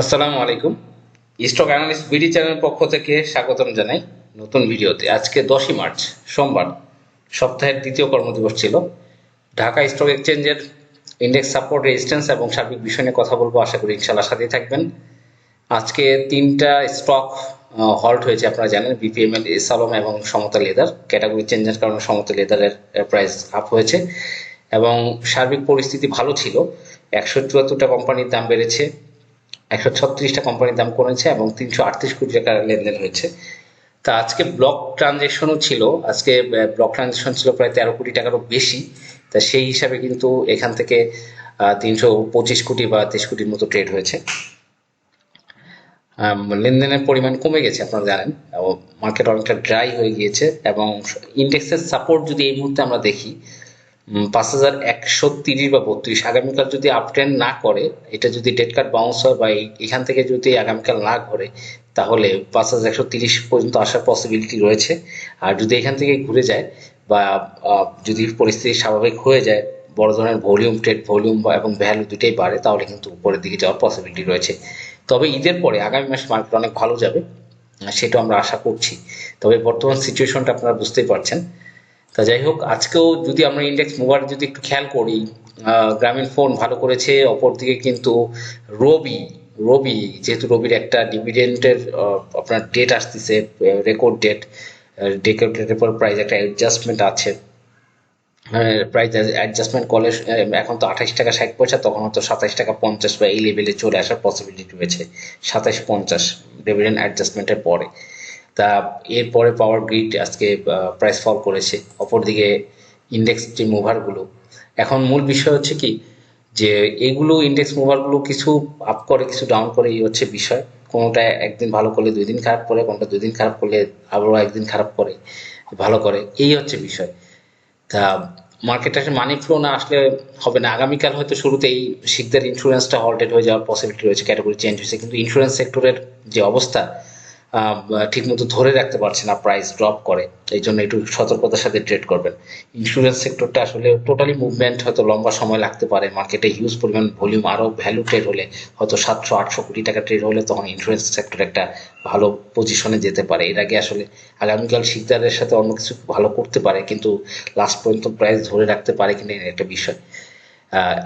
আসসালামু আলাইকুম। Stock analyst BD channel পক্ষ থেকে স্বাগতম জানাই নতুন ভিডিওতে। আজকে দশই মার্চ, সোমবার, সপ্তাহের দ্বিতীয় কর্মদিবস ছিল। ঢাকা স্টক এক্সচেঞ্জের ইন্ডেক্স সাপোর্ট রেজিস্ট্যান্স এবং সার্বিক বিষয় নিয়ে কথা বলব। আশা করি ইনশাল্লাহ সাথেই থাকবেন। আজকে তিনটা স্টক হল্ট হয়েছে আপনারা জানেন বিপিএমএল এসালম এবং সমতা লেদার। ক্যাটাগরি চেঞ্জের কারণে সমতা লেদারের প্রাইস আপ হয়েছে। এবং সার্বিক পরিস্থিতি ভালো ছিল। একশো চুয়াত্তরটা কোম্পানির দাম বেড়েছে। একশো ছত্রিশটা কোম্পানির দাম কমেছে এবং তিনশো আটত্রিশ কোটি টাকার লেনদেন হয়েছে। তা আজকে ব্লক ট্রানজেকশনও ছিল, আজকে ব্লক ট্রানজেকশন ছিল প্রায় তেরো কোটি টাকারও বেশি। তা সেই হিসাবে কিন্তু এখান থেকে তিনশো পঁচিশ কোটি বা তেইশ কোটির মতো ট্রেড হয়েছে। লেনদেনের পরিমাণ কমে গেছে, আপনারা জানেন। মার্কেট অনেকটা ড্রাই হয়ে গিয়েছে এবং ইন্ডেক্সের সাপোর্ট যদি এই মুহূর্তে আমরা দেখি পাঁচ হাজার একশো তিরিশ বা বত্রিশ। আগামীকাল যদি আপট্রেন্ড না করে, এটা যদি ডেট কার্ড বাউন্স হয় বা এখান থেকে যদি আগামীকাল না ঘরে, তাহলে পাঁচ হাজার একশো তিরিশ পর্যন্ত আসার পসিবিলিটি রয়েছে। আর যদি এখান থেকে ঘুরে যায় বা যদি পরিস্থিতি স্বাভাবিক হয়ে যায়, বড় ধরনের ভলিউম ট্রেড ভলিউম এবং ভ্যালু দুটোই বাড়ে, তাহলে কিন্তু উপরের দিকে যাওয়ার পসিবিলিটি রয়েছে। তবে ঈদের পরে আগামী মাসে মার্কেট অনেক ভালো যাবে, সেটা আমরা আশা করছি। তবে বর্তমান সিচুয়েশনটা আপনারা বুঝতেই পারছেন। তা যাই হোক, আজকেও যদি আমরা ইন্ডেক্স মুভার যদি একটু খেয়াল করি গ্রামীণ ফোন ভালো করেছে, অপরদিকে কিন্তু রবি রবি যেহেতু রবির একটা ডিভিডেন্টের আপনার ডেট আসতেছে রেকর্ড ডেট রেকর্ড ডেটের পর প্রাইস একটা অ্যাডজাস্টমেন্ট আছে। প্রাইস অ্যাডজাস্টমেন্ট করলে এখন তো আঠাশ টাকা ষাট পয়সা, তখন হয়তো সাতাশ টাকা পঞ্চাশ বা এই লেভেলে চলে আসার পসিবিলিটি রয়েছে সাতাশ পঞ্চাশ ডিভিডেন্ট অ্যাডজাস্টমেন্টের পরে। তা এরপরে পাওয়ার গ্রিড আজকে প্রাইস ফল করেছে। অপরদিকে ইন্ডেক্স যে মুভারগুলো এখন মূল বিষয় হচ্ছে কি, যে এগুলো ইন্ডেক্স মুভারগুলো কিছু আপ করে, কিছু ডাউন করে, এই হচ্ছে বিষয়। কোনোটা একদিন ভালো করলে দুই দিন খারাপ করে, কোনোটা দুই দিন খারাপ করলে আবারও একদিন খারাপ করে, ভালো করে, এই হচ্ছে বিষয়। তা মার্কেটে মানি ফ্লো না আসলে হবে না। আগামীকাল হয়তো শুরুতেই শিখদের ইন্স্যুরেন্সটা হল্টেড হয়ে যাওয়ার পসিবিলিটি রয়েছে ক্যাটাগরি চেঞ্জ হয়েছে। কিন্তু ইন্স্যুরেন্স সেক্টরের যে অবস্থা ঠিক মতো ধরে রাখতে পারছে না প্রাইস ড্রপ করে। এই জন্য একটু সতর্কতার সাথে ট্রেড করবেন। ইন্স্যুরেন্স সেক্টরটা আসলে টোটালি মুভমেন্ট হয়তো লম্বা সময় লাগতে পারে। মার্কেটে হিউজ পরিমাণ ভলিউম আরও ভ্যালু ট্রেড হলে, হয়তো সাতশো, আটশো কোটি টাকা ট্রেড হলে তখন ইন্স্যুরেন্স সেক্টর একটা ভালো পজিশনে যেতে পারে। এর আগে আসলে আগামীকাল শিকদারের সাথে অন্য কিছু ভালো করতে পারে, কিন্তু লাস্ট পর্যন্ত প্রাইস ধরে রাখতে পারে কিনা একটা বিষয়।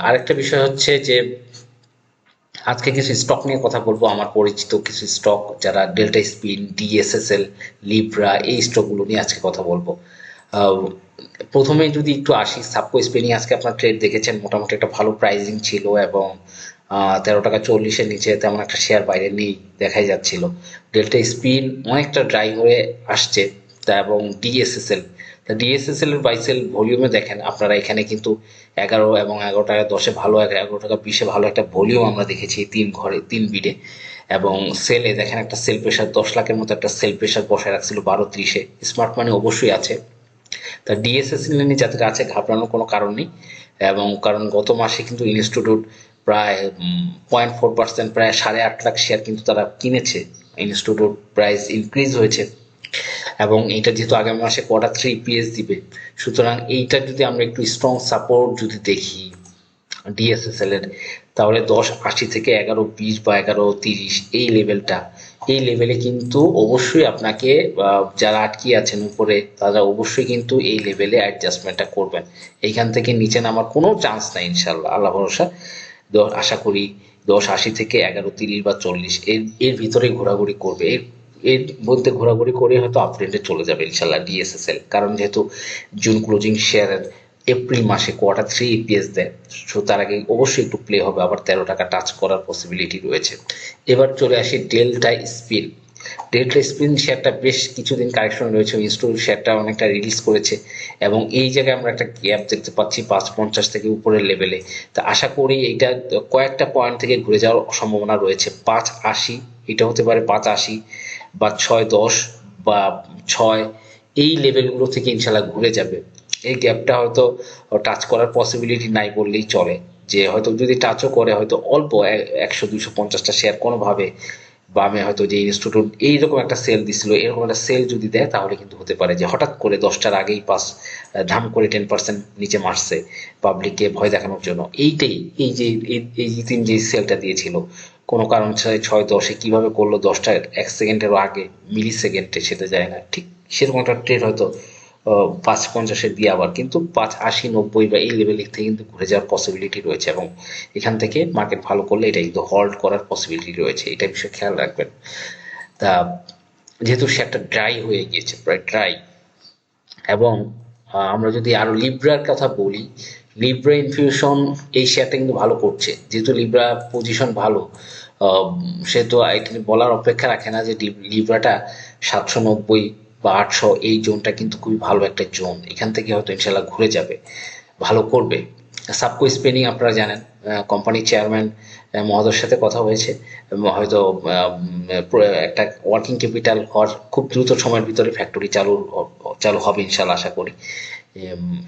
আরেকটা বিষয় হচ্ছে যে আজকে কিছু স্টক নিয়ে কথা বলব। আমার পরিচিত কিছু স্টক যারা ডেল্টা স্পিন ডিএসএসএল লিব্রা এই স্টকগুলো নিয়ে আজকে কথা বলব। প্রথমে যদি একটু আসি সাবকো স্পেনিং আজকে আপনার ট্রেড দেখেছেন, মোটামুটি একটা ভালো প্রাইজিং ছিল এবং তেরো টাকা চল্লিশের নিচে তেমন একটা শেয়ার বাইরে নেই দেখাই যাচ্ছিল। ডেল্টা স্পিন অনেকটা ড্রাই হয়ে আসছে এবং ডিএসএসএল ডিএসএসএল এর বাইসেল ভলিউমে দেখেন, আপনারা এখানে কিন্তু এগারো এবং এগারো টাকা দশে ভালো, এগারো টাকা বিশে ভালো একটা ভলিউম আমরা দেখেছি তিন ঘরে, তিন বিডে। এবং সেলে দেখেন একটা সেল প্রেশার দশ লাখের মতো একটা সেল প্রেশার বসায় রাখছিল বারো ত্রিশে। স্মার্ট মানি অবশ্যই আছে। তা ডিএসএসএল নিয়ে যাদের আছে, ঘাবড়ানোর কোনো কারণ নেই। এবং কারণ গত মাসে কিন্তু ইনস্টিটিউট প্রায় পয়েন্ট ফোর পার্সেন্ট প্রায় সাড়ে আট লাখ শেয়ার কিন্তু তারা কিনেছে। ইনস্টিটিউট প্রাইস ইনক্রিজ হয়েছে। এবং এটা যেহেতু আগামী মাসে কোয়ার্টার থ্রি পিএস দিবে, সুতরাং এইটা যদি আমরা একটু স্ট্রং সাপোর্ট যদি দেখি ডিএসএসএল এর, তাহলে দশ আশি থেকে এগারো বিশ বা এগারো তিরিশ এই লেভেলটা এই লেভেলে কিন্তু অবশ্যই আপনাকে যারা আটকে আছেন উপরে, তারা অবশ্যই কিন্তু এই লেভেলে অ্যাডজাস্টমেন্টটা করবেন। এইখান থেকে নিচে নামার কোনো চান্স নাই ইনশাল্লাহ আল্লাহ ভরসা। আশা করি দশ আশি থেকে এগারো তিরিশ বা চল্লিশ এর এর ভিতরে ঘোরাঘুরি করবে। এর এর বলতে ঘোরাঘুরি করে হয়তো আপট্রেন্ডে চলে যাবে ইনশাল্লাহ ডিএসএসএল কারণ যেহেতু জুন ক্লোজিং শেয়ারের এপ্রিল মাসে কোয়ার্টার থ্রি ইপিএস দেয় সো তার আগে অবশ্যই একটু প্লে হবে। আবার তেরো টাকা টাচ করার পসিবিলিটি রয়েছে। এবার চলে আসি ডেল্টা স্পিন ডেল্টা স্পিন শেয়ারটা বেশ কিছুদিন কারেকশন রয়েছে। ইনস্টিটিউট শেয়ারটা অনেকটা রিলিজ করেছে। এবং এই জায়গায় আমরা একটা গ্যাপ দেখতে পাচ্ছি পাঁচ পঞ্চাশ থেকে উপরের লেভেলে তা আশা করি এইটা কয়েকটা পয়েন্ট থেকে ঘুরে যাওয়ার সম্ভাবনা রয়েছে। পাঁচ আশি, এটা হতে পারে পাঁচ আশি। বা ছয় দশ বা ছয়, এই লেভেলগুলো থেকে ইনশাল্লাহ ঘুরে যাবে। এই গ্যাপটা হয়তো টাচ করার পসিবিলিটি নাই বললেই চলে। যে হয়তো যদি টাচও করে, হয়তো অল্প একশো, দুশো, পঞ্চাশটা শেয়ার কোনোভাবে বামে হয়তো যে ইনস্টিটিউট এইরকম একটা সেল দিছিল, এরকম একটা সেল যদি দেয়, তাহলে কিন্তু হতে পারে যে হঠাৎ করে দশটার আগেই পাস ধাম করে টেন পার্সেন্ট নিচে মারছে পাবলিককে ভয় দেখানোর জন্য। এইটাই, এই যে, এই তিন যে সেলটা দিয়েছিল কোনো কারণ ছাড়াই ছয় দশে কীভাবে করল দশটা এক সেকেন্ডেরও আগে মিলি সেকেন্ডে সেটা যায় না। ঠিক সেরকম একটা ট্রেড হয়তো পাঁচ পঞ্চাশে দিয়ে আবার, কিন্তু পাঁচ আশি নব্বই বা এই লেভেল থেকে কিন্তু ঘুরে যাওয়ার পসিবিলিটি রয়েছে এবং এখান থেকে মার্কেট ভালো করলে এটা কিন্তু হল্ড করার পসিবিলিটি রয়েছে, এটা বিষয়ে খেয়াল রাখবেন। তা, যেহেতু সে একটা ড্রাই হয়ে গিয়েছে, প্রায় ড্রাই এবং আমরা যদি আরও লিব্রার কথা বলি লিব্রা ইনফিউশন এই শেয়ারটা কিন্তু ভালো করছে। যেহেতু লিব্রা পজিশন ভালো সে তো এখানে বলার অপেক্ষা রাখে না যে লিব- লিব্রাটা সাতশো নব্বই বা আটশো এই জোনটা কিন্তু খুবই ভালো একটা জোন এখান থেকে হয়তো ইনশাল্লাহ ঘুরে যাবে। ভালো করবে। সাবকো স্পেনিং আপনারা জানেন কোম্পানির চেয়ারম্যান মহোদয়ের সাথে কথা হয়েছে। হয়তো একটা ওয়ার্কিং ক্যাপিটাল হওয়ার খুব দ্রুত সময়ের ভিতরে ফ্যাক্টরি চালু চালু হবে ইনশাল্লাহ আশা করি।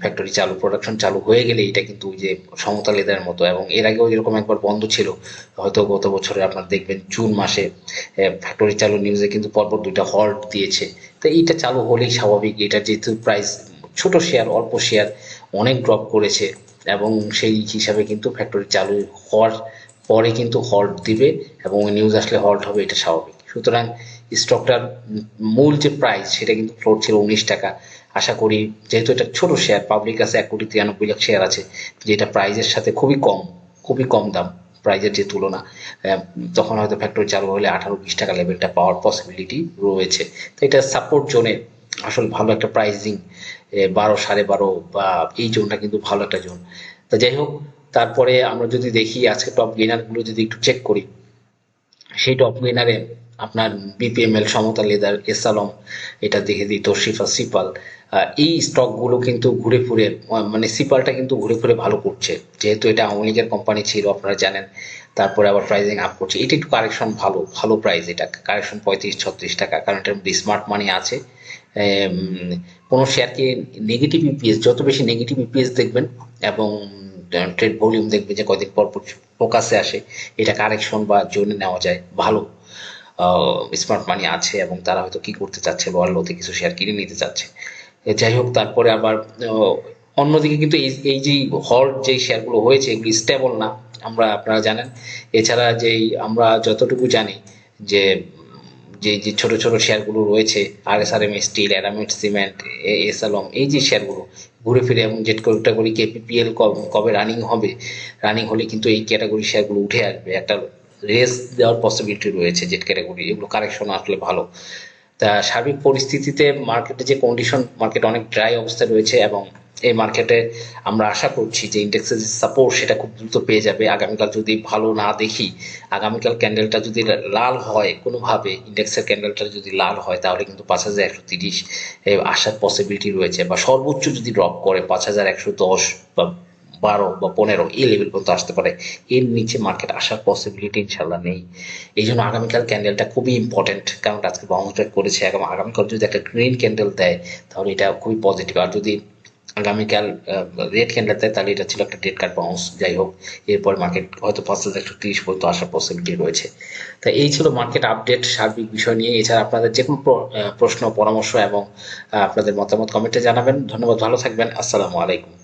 ফ্যাক্টরি চালু প্রোডাকশন চালু হয়ে গেলে এটা কিন্তু যে সমতা লেদারের মতো। এবং এর আগেও এরকম একবার বন্ধ ছিল। হয়তো গত বছরে আপনার দেখবেন, জুন মাসে ফ্যাক্টরি চালু নিউজে কিন্তু পরপর দুইটা হল্ট দিয়েছে। তো এইটা চালু হলেই স্বাভাবিক। এটা যেহেতু প্রাইস ছোট শেয়ার অল্প শেয়ার অনেক ড্রপ করেছে। এবং সেই হিসাবে কিন্তু ফ্যাক্টরি চালু হওয়ার পরে কিন্তু হল্ট দিবে এবং নিউজ আসলে হল্ট হবে, এটা স্বাভাবিক। সুতরাং স্টকটার মূল যে প্রাইস সেটা কিন্তু ফ্লোর ছিল উনিশ টাকা। আশা করি, যেহেতু এটা ছোট শেয়ার পাবলিক আছে এক কোটি তিরানব্বই লাখ শেয়ার আছে, যেটা প্রাইজের সাথে খুবই কম খুবই কম দাম প্রাইজের যে তুলনা তখন হয়তো ফ্যাক্টরি চালু হলে আঠারো বিশ টাকা লেভেলটা পাওয়ার পসিবিলিটি রয়েছে। তো এটা সাপোর্ট জোনে আসলে ভালো একটা প্রাইজিং বারো, সাড়ে বারো বা এই জোনটা কিন্তু ভালো একটা জোন। তো যাই হোক, তারপরে আমরা যদি দেখি, আজকে টপ গেনারগুলো যদি একটু চেক করি, সেই টপ গেনারে আপনার বিপিএমএল সমতা লেদার, এসালম, এটা দেখে দিই তশরিফা সিপাল এই স্টকগুলো কিন্তু ঘুরে ফিরে মানে সিপালটা কিন্তু ঘুরে ফিরে ভালো করছে। যেহেতু এটা আওয়ামী লীগের কোম্পানি ছিল, আপনারা জানেন, তারপরে আবার প্রাইজিং আপ করছে। এটা একটু কারেকশন ভালো ভালো প্রাইস এটা কারেকশন পঁয়ত্রিশ, ছত্রিশ টাকা, কারণ এটার মধ্যে স্মার্ট মানি আছে। কোনো শেয়ারকে নেগেটিভ ইপিএস যত বেশি নেগেটিভ ইপিএস দেখবেন এবং ট্রেড ভলিউম দেখবেন যে কয়দিন পর ফোকাসে আসে, এটা কারেকশন বা জোনে নেওয়া যায়, ভালো। স্মার্ট মানি আছে এবং তারা হয়তো কি করতে চাচ্ছে লোয়ার লোতে কিছু শেয়ার কিনে নিতে চাচ্ছে। যাই হোক, তারপরে আবার অন্যদিকে কিন্তু এই এই যে হল্ট যে শেয়ারগুলো হয়েছে, এগুলি স্টেবল না। আমরা, আপনারা জানেন। এছাড়া যেই আমরা যতটুকু জানি যে যে যে ছোট ছোট শেয়ারগুলো রয়েছে আর S R M steel, aramid cement এসালম এই যে শেয়ারগুলো, ঘুরে ফিরে এবং যে ক্যাটাগরি কেপিপিএল কবে রানিং হবে? রানিং হলে কিন্তু এই ক্যাটাগরি শেয়ারগুলো উঠে আসবে। একটা রেস দেওয়ার পসিবিলিটি রয়েছে জেট ক্যাটাগরি এগুলো কারেকশন আসলে ভালো। তা সার্বিক পরিস্থিতিতে মার্কেটে যে কন্ডিশন মার্কেট অনেক ড্রাই অবস্থায় রয়েছে এবং এই মার্কেটে আমরা আশা করছি যে ইন্ডেক্সের যে সাপোর্ট সেটা খুব দ্রুত পেয়ে যাবে। আগামীকাল যদি ভালো না দেখি, আগামীকাল ক্যান্ডেলটা যদি লাল হয়, কোনোভাবে ইন্ডেক্সের ক্যান্ডেলটা যদি লাল হয়, তাহলে কিন্তু পাঁচ হাজার একশো তিরিশ আসার পসিবিলিটি রয়েছে বা সর্বোচ্চ যদি ড্রপ করে পাঁচ হাজার একশো দশ বা বারো বা পনেরো, এই লেভেল পর্যন্ত আসতে পারে। এর নিচে মার্কেট আসার পসিবিলিটি ইনশাল্লাহ নেই। এই জন্য আগামীকাল ক্যান্ডেলটা খুবই ইম্পর্টেন্ট কারণ আজকে বাউন্স ব্যাক করেছে। আগামীকাল যদি একটা গ্রিন ক্যান্ডেল দেয়, তাহলে এটা খুবই পজিটিভ আর যদি আগামীকাল রেড ক্যান্ডেল দেয় তাহলে এটা ছিল একটা ডেড কার্ড বাউন্স যাই হোক, এরপর মার্কেট হয়তো পাঁচ হাজার একশো ত্রিশ পর্যন্ত আসার পসিবিলিটি রয়েছে। তা এই ছিল মার্কেট আপডেট সার্বিক বিষয় নিয়ে। এছাড়া আপনাদের যে কোনো প্রশ্ন, পরামর্শ এবং আপনাদের মতামত কমেন্টে জানাবেন। ধন্যবাদ, ভালো থাকবেন। আসসালামু আলাইকুম।